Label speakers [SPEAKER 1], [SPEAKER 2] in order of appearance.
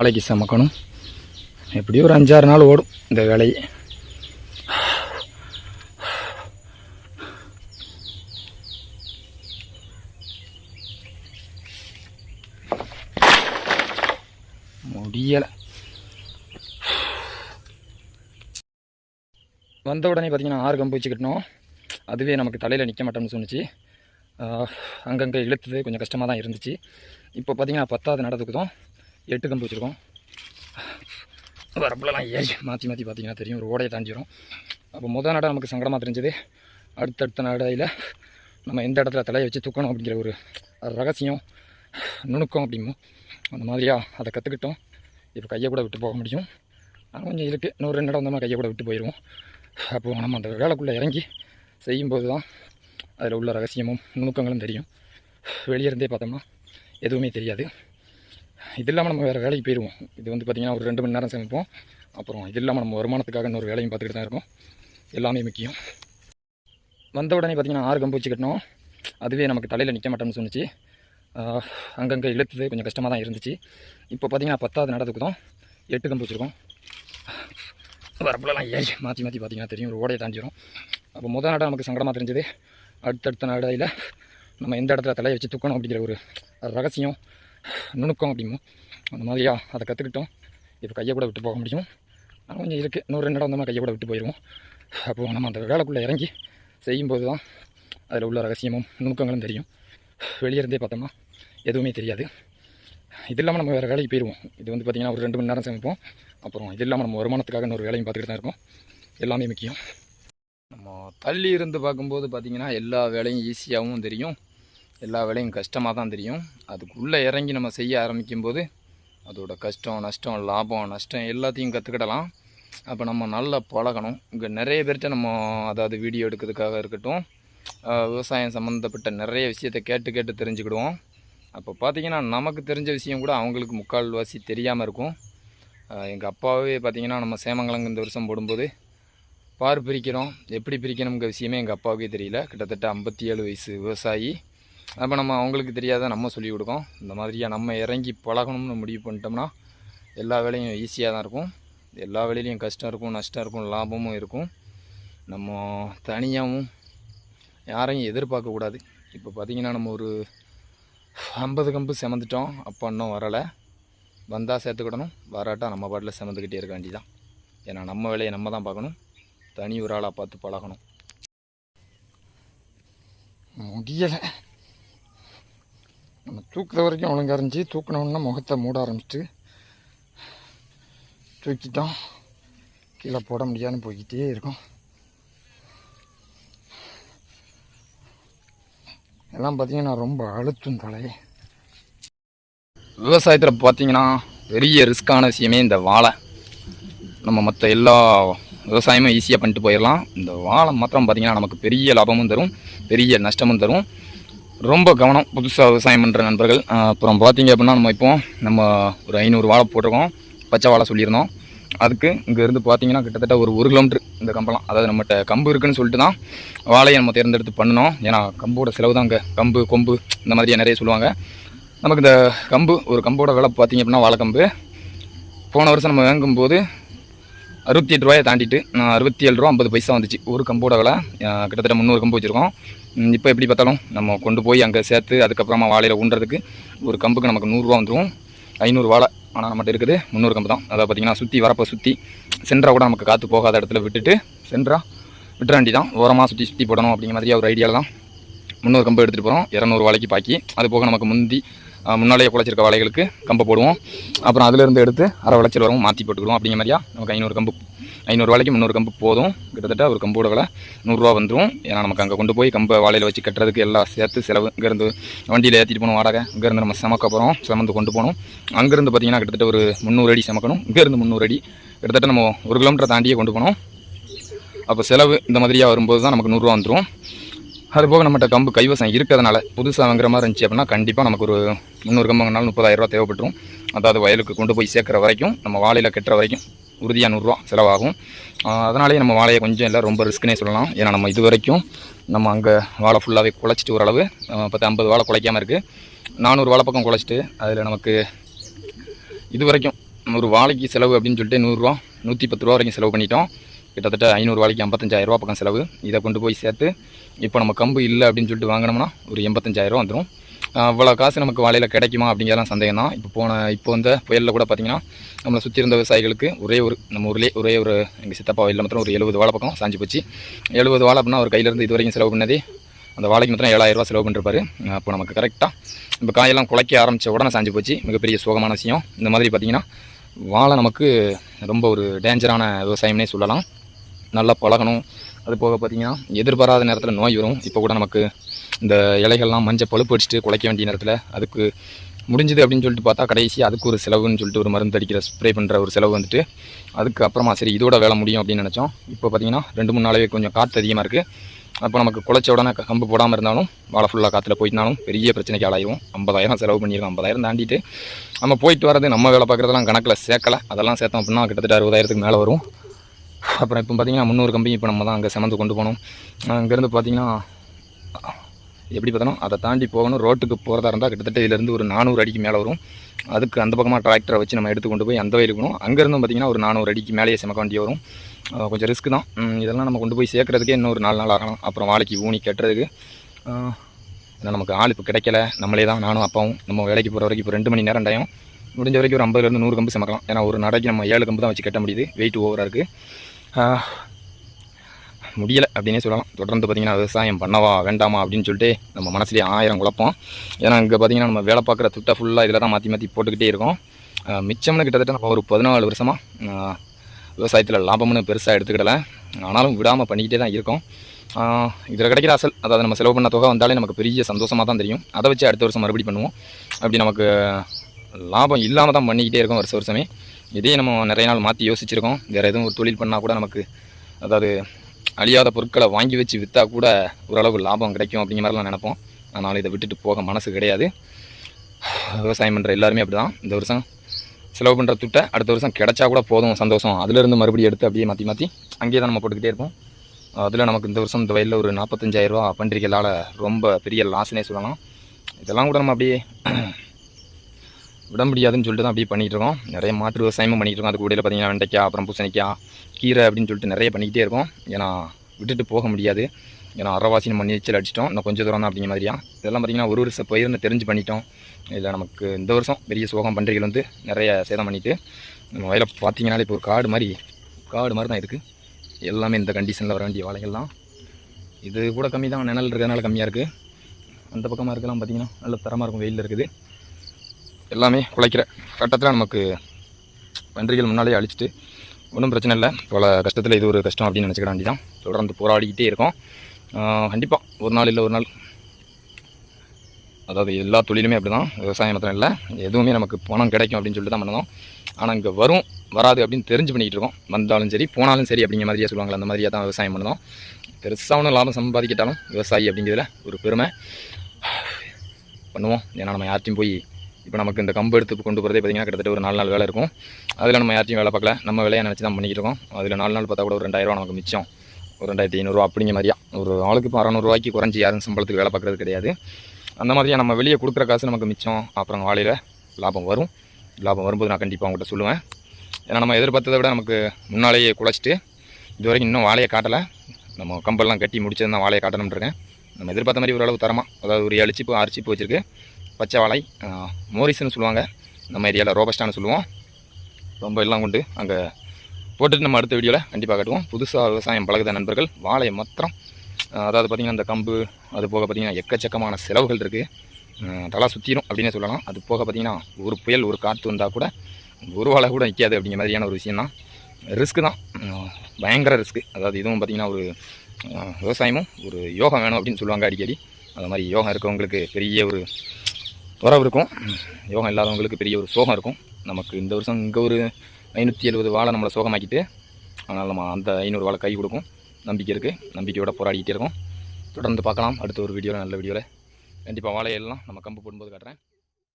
[SPEAKER 1] நாளைக்கு சமைக்கணும். எப்படியும் ஒரு அஞ்சாறு நாள் ஓடும் இந்த வேலையை முடியலை. வந்த உடனே பார்த்தீங்கன்னா ஆறு கம்பு வச்சு அதுவே நமக்கு தலையில் நிற்க மாட்டோம்னு சொன்னிச்சு. அங்கங்கே இழுத்தது கொஞ்சம் கஷ்டமாக தான் இருந்துச்சு. இப்போ பார்த்தீங்கன்னா பத்தாவது நடந்துக்குதும் எட்டு கம்பு வச்சுருக்கோம். வரப்புலலாம் ஏறி மாற்றி மாற்றி பார்த்தீங்கன்னா தெரியும். ஒரு ஓடையை தாண்டிடும் அப்போ முதல் நாடாக நமக்கு சங்கடமாக தெரிஞ்சது. அடுத்தடுத்த நடையில் நம்ம எந்த இடத்துல தலையை வச்சு தூக்கணும் அப்படிங்கிற ஒரு ரகசியம் நுணுக்கம் அப்படிமோ அந்த மாதிரியா அதை கற்றுக்கிட்டோம் இப்போ கையை கூட விட்டு போக முடியும். ஆனால் கொஞ்சம் இருக்குது இன்னொரு ரெண்டு இடம் வந்தோம்னா கையை கூட விட்டு போயிடுவோம் அப்போது நம்ம அந்த வேலைக்குள்ளே இறங்கி செய்யும்போது தான் அதில் உள்ள ரகசியமும் நுணுக்கங்களும் தெரியும். வெளியே இருந்தே பார்த்தோம்னா எதுவுமே தெரியாது. இது இல்லாமல் நம்ம வேறு வேலைக்கு போயிடுவோம் இது வந்து பார்த்திங்கன்னா ஒரு ரெண்டு மணி நேரம் சமைப்போம். அப்புறம் இது இல்லாமல் நம்ம வருமானத்துக்காக இன்னொரு வேலையும் பார்த்துக்கிட்டு தான் இருக்கோம். எல்லாமே முக்கியம். வந்த உடனே பார்த்திங்கன்னா ஆறு கம்பு வச்சு அதுவே நமக்கு தலையில் நிற்க மாட்டோம்னு சொன்னிச்சு. அங்கங்கே இழுத்தது கொஞ்சம் கஷ்டமாக தான் இருந்துச்சு. இப்போ பார்த்திங்கன்னா பத்தாவது நடத்துக்கு எட்டு கம்பு வச்சுருக்கோம். வரப்புலலாம் ஏறி மாற்றி மாற்றி பார்த்தீங்கன்னா தெரியும். ஒரு ஓடையை தாண்டிடும் அப்போ முதல் நாடாக நமக்கு சங்கடமாக தெரிஞ்சது. அடுத்தடுத்த நாடையில் நம்ம எந்த இடத்துல தலையை வச்சு தூக்கணும் அப்படிங்கிற ஒரு ரகசியம். நுணுக்கம் அப்படிமோ அந்த மாதிரியா அதை கற்றுக்கிட்டோம் இப்போ கையை கூட விட்டு போக முடியும். ஆனால் கொஞ்சம் இருக்குது இன்னொரு ரெண்டு இடம் வந்தோம்னா கையை கூட விட்டு போயிடுவோம் அப்போது நம்ம அந்த வேலைக்குள்ளே இறங்கி செய்யும்போது தான் அதில் உள்ள ரகசியமும் நுணுக்கங்களும் தெரியும். வெளியே இருந்தே பார்த்தோம்னா எதுவுமே தெரியாது. இது இல்லாமல் நம்ம வேறு வேலைக்கு போயிடுவோம் இது வந்து பார்த்திங்கன்னா ஒரு ரெண்டு மணி நேரம் சமைப்போம். அப்புறம் இது இல்லாமல் நம்ம வருமானத்துக்காக இன்னொரு வேலையும் பார்த்துக்கிட்டு தான் இருக்கோம். எல்லாமே முக்கியம். நம்ம தள்ளி இருந்து பார்க்கும்போது பார்த்திங்கன்னா எல்லா வேலையும் ஈஸியாகவும் தெரியும். எல்லா வேலையும் கஷ்டமாக தான் தெரியும். அதுக்குள்ளே இறங்கி நம்ம செய்ய ஆரம்பிக்கும்போது அதோட கஷ்டம் நஷ்டம் லாபம் நஷ்டம் எல்லாத்தையும் கற்றுக்கிடலாம் அப்போ நம்ம நல்லா பழகணும். இங்கே நிறைய பேர்கிட்ட நம்ம அதாவது வீடியோ எடுக்கிறதுக்காக இருக்கட்டும் விவசாயம் சம்மந்தப்பட்ட நிறைய விஷயத்தை கேட்டு கேட்டு தெரிஞ்சுக்கிடுவோம். அப்போ பார்த்தீங்கன்னா நமக்கு தெரிஞ்ச விஷயம் கூட அவங்களுக்கு முக்கால்வாசி தெரியாமல் இருக்கும். எங்கள் அப்பாவே பார்த்திங்கன்னா நம்ம சேமங்கலங்க இந்த வருஷம் போடும்போது பார் பிரிக்கிறோம். எப்படி பிரிக்கணுங்கிற விஷயமே எங்கள் அப்பாவுக்கே தெரியல. கிட்டத்தட்ட ஐம்பத்தி ஏழு வயசு விவசாயி. அப்போ நம்ம அவங்களுக்கு தெரியாத நம்ம சொல்லிக் கொடுக்கோம். இந்த மாதிரியாக நம்ம இறங்கி பழகணும்னு முடிவு பண்ணிட்டோம்னா எல்லா வேலையும் ஈஸியாக தான் இருக்கும். எல்லா வேலையிலையும் கஷ்டம் இருக்கும் நஷ்டம் இருக்கும் லாபமும் இருக்கும். நம்ம தனியாகவும் யாரையும் எதிர்பார்க்கக்கூடாது இப்போ பார்த்திங்கன்னா நம்ம ஒரு ஐம்பது கம்பு செமந்துட்டோம். அப்போ இன்னும் வரலை. வந்தால் சேர்த்துக்கிடணும். வராட்டா நம்ம பாட்டில் செமந்துக்கிட்டே இருக்க வேண்டிதான் ஏன்னா நம்ம வேலையை நம்ம தான் பார்க்கணும். தனி ஒரு ஆளாக பார்த்து பழகணும். முடியலை. நம்ம தூக்குற வரைக்கும் ஒழுங்கா இருந்துச்சு தூக்கினோன்னா முகத்தை மூட ஆரம்பிச்சிட்டு தூக்கிட்டோம் கீழே போட முடியாதுன்னு போய்கிட்டே இருக்கும். எல்லாம் பார்த்தீங்கன்னா ரொம்ப அழுத்தும் தலை. விவசாயத்தில் பார்த்தீங்கன்னா பெரிய ரிஸ்க்கான விஷயமே இந்த வாழை. நம்ம மற்ற எல்லா விவசாயமும் ஈஸியாக பண்ணிட்டு போயிடலாம். இந்த வாழை மாத்திரம் பார்த்தீங்கன்னா நமக்கு பெரிய லாபமும் தரும் பெரிய நஷ்டமும் தரும். ரொம்ப கவனம் புதுசாக விவசாயம் பண்ணுற நண்பர்கள். அப்புறம் பார்த்தீங்க அப்படின்னா நம்ம இப்போ நம்ம ஒரு ஐநூறு வாழை போட்டிருக்கோம். பச்சை வாழை சொல்லியிருந்தோம். அதுக்கு இங்கேருந்து பார்த்தீங்கன்னா கிட்டத்தட்ட ஒரு ஒரு கிலோமீட்டர் இந்த கம்பெல்லாம். அதாவது நம்மகிட்ட கம்பு இருக்குன்னு சொல்லிட்டு தான் வாழையை நம்ம தேர்ந்தெடுத்து பண்ணணும் ஏன்னா கம்போட செலவு தான் இங்கே கம்பு கொம்பு இந்த மாதிரியா நிறைய சொல்லுவாங்க. நமக்கு இந்த கம்பு ஒரு கம்போட விலை பார்த்தீங்க அப்படின்னா வாழைக்கம்பு. போன வருஷம் நம்ம வாங்கும்போது அறுபத்தி எட்டு ரூபாயை தாண்டிட்டு நான் அறுபத்தி ஏழு ரூபா ஐம்பது பைசா வந்துச்சு. ஒரு கம்போட விலை கிட்டத்தட்ட முந்நூறு கம்பு வச்சுருக்கோம். இப்போ எப்படி பார்த்தாலும் நம்ம கொண்டு போய் அங்கே சேர்த்து அதுக்கப்புறமா வாழையில் ஊன்றதுக்கு ஒரு கம்புக்கு நமக்கு நூறுரூவா வந்துடும் ஐநூறு வாழை ஆனால் நம்மகிட்ட இருக்குது. முந்நூறு கம்பு தான். அதாவது பார்த்திங்கன்னா சுற்றி வரப்போ சுற்றி சென்ட்ரா கூட நமக்கு காற்று போகாத இடத்துல விட்டுட்டு சென்ட்ரா விட்டுறாண்டி தான். ஓரமாக சுற்றி சுற்றி போடணும் அப்படிங்கிற மாதிரி ஒரு ஐடியாவில் தான் முந்நூறு கம்பு எடுத்துகிட்டு போகிறோம் இரநூறு வாழைக்கு பாக்கி. அது போக நமக்கு முந்தி முன்னாலேயே குழச்சிருக்க வாழைகளுக்கு கம்பை போடுவோம். அப்புறம் அதிலிருந்து எடுத்து அரை விளைச்சல் வரும் மாற்றி போட்டுக்கிடுவோம். அப்படிங்கிற மாதிரியா? நமக்கு ஐநூறு கம்பு ஐநூறு வாழைக்கு முந்நூறு கம்பு போதும். கிட்டத்தட்ட ஒரு கம்போட விலை நூறுரூவா வந்துடும் ஏன்னா நமக்கு அங்கே கொண்டு போய் கம்பை வாழையில் வச்சு கட்டுறதுக்கு எல்லாம் சேர்த்து செலவு இங்கேருந்து வண்டியில் ஏற்றிட்டு போகணும் வாடகை. இங்கேருந்து நம்ம சமக்க போகிறோம் சுமந்து கொண்டு போகணும். அங்கேருந்து பார்த்தீங்கன்னா கிட்டத்தட்ட ஒரு முந்நூறு அடி சமக்கணும். இங்கேருந்து முந்நூறு அடி. கிட்டத்தட்ட நம்ம ஒரு கிலோமீட்டர் தாண்டியே கொண்டு போகணும். அப்போ செலவு இந்த மாதிரியாக வரும்போது தான் நமக்கு நூறுரூவா வந்துடும் அது போக நம்மகிட்ட கம்பு கைவசம் இருக்கிறதுனால புதுசாக வாங்குற மாதிரி இருந்துச்சு அப்படின்னா கண்டிப்பாக நமக்கு ஒரு முந்நூறு கம்பு வாங்கினாலும் முப்பதாயிரரூவா தேவைப்பட்டுரும். அதாவது வயலுக்கு கொண்டு போய் சேர்க்குற வரைக்கும் நம்ம வாழையில் கட்டுற வரைக்கும் உறுதியாக நூறுரூவா செலவாகும். அதனாலேயே நம்ம வாழையை கொஞ்சம் இல்லை ரொம்ப ரிஸ்க்குனே சொல்லலாம். ஏன்னா நம்ம இது வரைக்கும் நம்ம அங்கே வாழை ஃபுல்லாகவே குழச்சிட்டு ஓரளவு பத்து ஐம்பது வாழை குலைக்காமல் இருக்குது நானூறு வாழை பக்கம் குழச்சிட்டு அதில் நமக்கு இது வரைக்கும் ஒரு வாழைக்கு செலவு அப்படின்னு சொல்லிட்டு நூறுரூவா நூற்றி பத்து ரூபா வரைக்கும் செலவு பண்ணிட்டோம். கிட்டத்தட்ட ஐநூறு வாழைக்கு ஐம்பத்தஞ்சாயிரரூவா பக்கம் செலவு. இதை கொண்டு போய் சேர்த்து இப்போ நம்ம கம்பு இல்லை அப்படின்னு சொல்லிட்டு வாங்கினோம்னா ஒரு எண்பத்தஞ்சாயிரரூவா வந்துடும் அவ்வளோ காசு நமக்கு வாழையில் கிடைக்குமா அப்படிங்கிறலாம் சந்தேகம் தான் இப்போ போன இப்போ வந்த புயலில் கூட பார்த்தீங்கன்னா நம்மளை சுற்றி இருந்த விவசாயிகளுக்கு ஒரே ஒரு நம்ம ஊர்லேயே ஒரே ஒரு எங்கள் சித்தப்பா வயலில் மாத்திரம் ஒரு எழுபது வாழை பக்கம் சாஞ்சி போச்சு. எழுபது வாழை அப்படின்னா அவர் கையிலேருந்து இது வரைக்கும் செலவு பண்ணதே அந்த வாழைக்கு மாத்திரம் ஏழாயிரரூவா செலவு பண்ணிருப்பாரு. அப்போ நமக்கு கரெக்டாக இப்போ காயெல்லாம் குலைக்க ஆரம்பித்த உடனே சாஞ்சி போச்சு. மிகப்பெரிய சோகமான விஷயம். இந்த மாதிரி பார்த்தீங்கன்னா வாழை நமக்கு ரொம்ப ஒரு டேஞ்சரான விவசாயம்னே சொல்லலாம். நல்லா பழகணும். அது போக பார்த்தீங்கன்னா எதிர்பாராத நேரத்தில் நோய் வரும். இப்போ கூட நமக்கு இந்த இலைகள்லாம் மஞ்சள் பழுப்பு அடிச்சுட்டு குலைக்க வேண்டிய நேரத்தில் அதுக்கு முடிஞ்சது அப்படின்னு சொல்லிட்டு பார்த்தா கடைசி அதுக்கு ஒரு செலவுன்னு சொல்லிட்டு ஒரு மருந்து அடிக்கிற ஸ்ப்ரே பண்ணுற ஒரு செலவு வந்துட்டு அதுக்கு அப்புறமா சரி இதோட வேலை முடியும் அப்படின்னு நினச்சோம். இப்போ பார்த்தீங்கன்னா ரெண்டு மூணு நாளே கொஞ்சம் காற்று அதிகமாக இருக்குது அப்போ நமக்கு குலைச்ச உடனே கம்பு போடாமல் இருந்தாலும் வாழை ஃபுல்லாக காற்றுல போயிட்டாலும் பெரிய பிரச்சனைக்கு ஆளாயிரும். ஐம்பதாயிரம் செலவு பண்ணியிருக்கோம் ஐம்பதாயிரம் தாண்டிட்டு நம்ம போயிட்டு வரது நம்ம வேலை பார்க்குறதெல்லாம் கணக்கில் சேர்க்கலை. அதெல்லாம் சேர்த்தோம் அப்படின்னா கிட்டத்தட்ட அறுபதாயிரத்துக்கு மேலே வரும். அப்புறம் இப்போ பார்த்தீங்கன்னா முந்நூறு கம்பி இப்போ நம்ம தான் அங்கே சுமந்து கொண்டு போகணும் அங்கேருந்து பார்த்தீங்கன்னா எப்படி பார்த்தாலும் அதை தாண்டி போகணும். ரோட்டுக்கு போகிறதா இருந்தால் கிட்டத்தட்ட இதுலேருந்து ஒரு நானூறு அடிக்கு மேலே வரும். அதுக்கு அந்த பக்கமாக டிராக்டரை வச்சு நம்ம எடுத்து கொண்டு போய் அந்த வயலுக்கு இருக்கணும் அங்கேருந்தும் பார்த்தீங்கன்னா ஒரு நானூறு அடிக்கு மேலேயே சமக்க வேண்டிய வரும். கொஞ்சம் ரிஸ்க் தான். இதெல்லாம் நம்ம கொண்டு போய் சேர்க்குறதுக்கே இன்னும் ஒரு நாலு நாள் ஆகலாம். அப்புறம் வாழைக்கு ஊனி கட்டுறதுக்கு. ஏன்னா நமக்கு ஆள் இப்போ கிடைக்கல. நம்மளே தான் நானும் அப்பாவும். நம்ம வேலைக்கு போகிற வரைக்கும் இப்போ ரெண்டு மணி நேரம் டயம் முடிஞ்ச வரைக்கும் ஒரு ஐம்பதுலேருந்து நூறு கம்பு சமைக்கலாம். ஏன்னா ஒரு நடைக்கு நம்ம ஏழு கம்பு தான் வச்சு கட்ட முடியுது. வெயிட் ஓவராக இருக்குது முடியலை அப்படின்னே சொல்லலாம். தொடர்ந்து பார்த்திங்கன்னா விவசாயம் பண்ணவா வேண்டாமா அப்படின்னு சொல்லிட்டு நம்ம மனசுலேயே ஆயிரம் குழப்பம். ஏன்னா இங்கே பார்த்திங்கன்னா நம்ம வேலை பார்க்குற துட்டை ஃபுல்லாக இதில் தான் மாற்றி மாற்றி போட்டுக்கிட்டே இருக்கோம். மிச்சம்னு கிட்டத்தட்ட நம்ம ஒரு பதினாலு வருஷமாக விவசாயத்தில் லாபம்னு பெருசாக எடுத்துக்கிடலை. ஆனாலும் விடாமல் பண்ணிக்கிட்டே தான் இருக்கோம். இதில் கிடைக்கிற அசல் அதாவது நம்ம செலவு பண்ண தொகை வந்தாலே நமக்கு பெரிய சந்தோஷமாக தான் தெரியும். அதை வச்சு அடுத்த வருஷம் மறுபடி பண்ணுவோம். அப்படி நமக்கு லாபம் இல்லாமல் தான் பண்ணிக்கிட்டே இருக்கோம் வருஷ வருஷமே. இதே நம்ம நிறைய நாள் மாற்றி யோசிச்சிருக்கோம். வேறு எதுவும் ஒரு தொழில் பண்ணால் கூட நமக்கு அதாவது அழியாத பொருட்களை வாங்கி வச்சு விற்றா கூட ஓரளவு லாபம் கிடைக்கும் அப்படிங்கிற மாதிரிலாம் நினைப்போம். அதனால் இதை விட்டுட்டு போக மனசு கிடையாது. விவசாயம் பண்ணுற எல்லாருமே அப்படி தான் இந்த வருஷம் செலவு பண்ணுற துட்டை அடுத்த வருஷம் கிடச்சா கூட போதும் சந்தோஷம். அதிலேருந்து மறுபடியும் எடுத்து அப்படியே மாற்றி மாற்றி அங்கேயே தான் நம்ம போட்டுக்கிட்டே இருப்போம். அதில் நமக்கு இந்த வருஷம் இந்த வயலில் ஒரு நாற்பத்தஞ்சாயிரரூவா பண்டிகைகளால் ரொம்ப பெரிய லாஸ்னே சொல்லலாம். இதெல்லாம் கூட நம்ம அப்படியே விட முடியாதுன்னு சொல்லிட்டு தான் அப்படியே பண்ணிகிட்டு இருக்கோம். நிறைய மாற்று விவசாயமும் பண்ணிகிட்டு இருக்கோம். அதுக்கு இடையில பார்த்தீங்கன்னா வெண்டைக்காய் அப்புறம் பூசணிக்காய் கீரை அப்படின்னு சொல்லிட்டு நிறைய பண்ணிக்கிட்டே இருக்கோம். ஏன்னா விட்டுட்டு போக முடியாது. ஏன்னா அறவாசி நம்ம நீச்சல் அடிச்சிட்டோம். இன்னும் கொஞ்சம் தூரம் தான் அப்படிங்கிற மாதிரியா? இதெல்லாம் பார்த்தீங்கன்னா ஒரு வருஷம் பயிர்னு தெரிஞ்சு பண்ணிட்டோம். இதில் நமக்கு இந்த வருஷம் பெரிய சோகம் பண்டிகைகள் வந்து நிறைய சேதம் பண்ணிவிட்டு நம்ம வயலை பார்த்தீங்கன்னாலே இப்போ ஒரு காடு மாதிரி காடு மாதிரி தான் இருக்குது எல்லாமே இந்த கண்டிஷனில் வர வேண்டிய வாழைகள்லாம் இது கூட கம்மி தான் நிழல் இருக்கிறதுனால கம்மியாக இருக்குது அந்த பக்கமாக இருக்கலாம் பார்த்திங்கன்னா நல்ல தரமாக இருக்கும் வெயிலில் இருக்குது. எல்லாமே குலைக்கிற கட்டத்தில் நமக்கு பன்றிகள் முன்னாலே அழிச்சிட்டு ஒன்றும் பிரச்சனை இல்லை. பல கஷ்டத்தில் இது ஒரு கஷ்டம் அப்படின்னு நினச்சிக்கிட வேண்டியதான் தொடர்ந்து போராடிக்கிட்டே இருக்கோம். கண்டிப்பாக ஒரு நாள் இல்லை ஒரு நாள். அதாவது எல்லா தொழிலுமே அப்படி தான் விவசாயம் மாத்திரம் இல்லை. எதுவுமே நமக்கு பணம் கிடைக்கும் அப்படின்னு சொல்லிட்டு தான் பண்ணணும். ஆனால் இங்கே வரும் வராது அப்படின்னு தெரிஞ்சு பண்ணிக்கிட்டு இருக்கோம். வந்தாலும் சரி போனாலும் சரி அப்படிங்கிற மாதிரியே சொல்லுவாங்களே அந்த மாதிரியே தான் விவசாயம் பண்ணணும். பெருசாக ஒன்றும் லாபம் சம்பாதிக்கிட்டாலும் விவசாயி அப்படிங்கிறதுல ஒரு பெருமை. பண்ணுவோம். ஏன்னா நம்ம யார்ட்டையும் போய் இப்போ நமக்கு இந்த கம்பு எடுத்து கொண்டு போகிறதே பார்த்திங்கன்னா கிட்டத்தட்ட ஒரு நாலு நாள் வேலை இருக்கும். அதில் நம்ம யாரையும் வேலை பார்க்கல. நம்ம வேலையை நினச்சி தான் பண்ணிக்கிட்டு இருக்கோம். அதில் நாலு நாள் பார்த்தா கூட ஒரு ரெண்டாயிரரூவா நமக்கு மிச்சம். ஒரு ரெண்டாயிரத்தி ஐநூறுரூவா அப்படிங்கிற மாதிரியா. ஒரு ஆளுக்கு இப்போ அறநூறுவாய்க்கு குறைஞ்சி யாரும் சம்பளத்துக்கு வேலை பார்க்குறது கிடையாது. அந்த மாதிரியா நம்ம வெளியே கொடுக்குற காசு நமக்கு மிச்சம். அப்புறம் வாழையில் லாபம் வரும். லாபம் வரும்போது நான் கண்டிப்பாக அவங்ககிட்ட சொல்லுவேன். ஏன்னா நம்ம எதிர்பார்த்ததை விட நமக்கு முன்னாலேயே குழைச்சிட்டு இது வரைக்கும் இன்னும் வாழையை காட்டலை. நம்ம கம்பெல்லாம் கட்டி முடிச்சது தான் வாழையை காட்டணும்ன்றேன் நம்ம எதிர்பார்த்த மாதிரி ஓரளவு தரமாக அதாவது ஒரு ஏழு சிப்பு ஆறு சிப்பு வச்சுருக்கு. பச்சை வாழை மோரிசுன்னு மோரிஸ்னு சொல்லுவாங்க. நம்ம ஏரியாவில் ரோபஸ்டான்னு சொல்லுவோம். ரொம்ப எல்லாம் கொண்டு அங்கே போட்டுட்டு நம்ம அடுத்த வீடியோவில் கண்டிப்பாக காட்டுவோம். புதுசாக விவசாயம் பழகுத நண்பர்கள் வாழையை மாத்திரம் அதாவது பார்த்திங்கன்னா அந்த கம்பு அது போக பார்த்திங்கன்னா எக்கச்சக்கமான செலவுகள் இருக்குது தலா சுற்றிடும் அப்படின்னே சொல்லலாம். அது போக பார்த்திங்கன்னா ஒரு புயல் ஒரு காற்று வந்தால் கூட ஒரு வாழை கூட நிற்காது அப்படிங்கிற மாதிரியான ஒரு விஷயம் தான். ரிஸ்க்கு தான் பயங்கர ரிஸ்க்கு அதாவது இதுவும் பார்த்திங்கன்னா ஒரு விவசாயமும் ஒரு யோகம் வேணும் அப்படின்னு சொல்லுவாங்க அடிக்கடி. அது மாதிரி யோகம் இருக்கவங்களுக்கு பெரிய ஒரு துறவு இருக்கும். யோகம் இல்லாதவங்களுக்கு பெரிய ஒரு சோகம் இருக்கும். நமக்கு இந்த வருஷம் இங்கே ஒரு ஐநூற்றி எழுபது வாழை நம்மளை சோகமாக்கிட்டு ஆனால் நம்ம அந்த ஐநூறு வாழை கை கொடுக்கும். நம்பிக்கை இருக்குது நம்பிக்கையோட போராடிக்கிட்டே இருக்கோம். தொடர்ந்து பார்க்கலாம். அடுத்த ஒரு வீடியோவில் நல்ல வீடியோவில் கண்டிப்பாக வாழையெல்லாம் நம்ம கம்பு போடும்போது காட்டுறேன்.